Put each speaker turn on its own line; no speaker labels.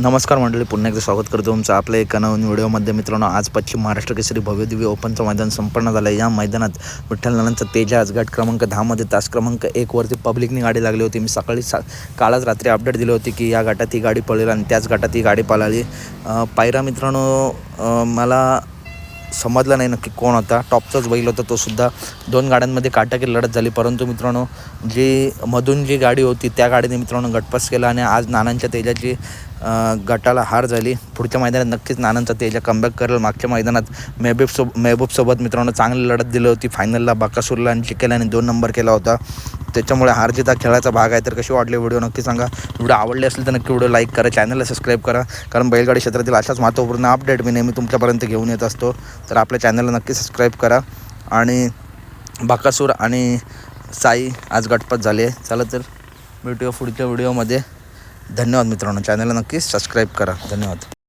नमस्कार मंडळी पुन्हा एकदा स्वागत करतो तुमचं आपल्या एका नवीन व्हिडिओमध्ये. मित्रांनो आज पश्चिम महाराष्ट्र केसरी भव्यदिव्य ओपनचं मैदान संपन्न झालं या मैदानात विठ्ठल नानांचा तेजाज गट क्रमांक दहामध्ये तास क्रमांक एकवरती पब्लिकनी गाडी लागली होती. मी सकाळी सा कालच रात्री अपडेट दिली होती की या गटात ही गाडी पळेल आणि त्याच गटात ही गाडी पळाली. पायरा मित्रांनो मला समजला नाही नक्की कोण होता. टॉपचाच बैल होता तो सुद्धा. दोन गाड्यांमध्ये काटाकी लढत झाली. परंतु मित्रांनो जी मधून जी गाडी होती त्या गाडीने मित्रांनो गटपास केला आणि आज नानांच्या तेजाची गटाला हार झाली. पुढच्या मैदानात नक्कीच नानांचा तेजा कमबॅक करेल. मागच्या मैदानात मेहबूबसोब मेहबूबसोबत मित्रांनो चांगली लढत दिली होती. फायनलला बाकासूरला आणि चिकेलाने दोन नंबर केला होता. त्याच्यामुळे हार खेळाचा भाग आहे. तर कशी वाटली व्हिडिओ नक्की सांगा. व्हिडिओ आवडले असेल तर नक्की व्हिडिओ लाईक करा चॅनलला सबस्क्राईब करा. कारण बैलगाडी क्षेत्रातील अशाच महत्त्वपूर्ण अपडेट मी नेहमी तुमच्यापर्यंत घेऊन येत असतो. तर आपल्या चॅनलला नक्की सबस्क्राईब करा. आणि बाकासूर आणि साई आज गटपात झाले चला तर भेटूया पुढच्या व्हिडिओमध्ये. धन्यवाद मित्रांनो. चॅनलला नक्की सबस्क्राईब करा. धन्यवाद.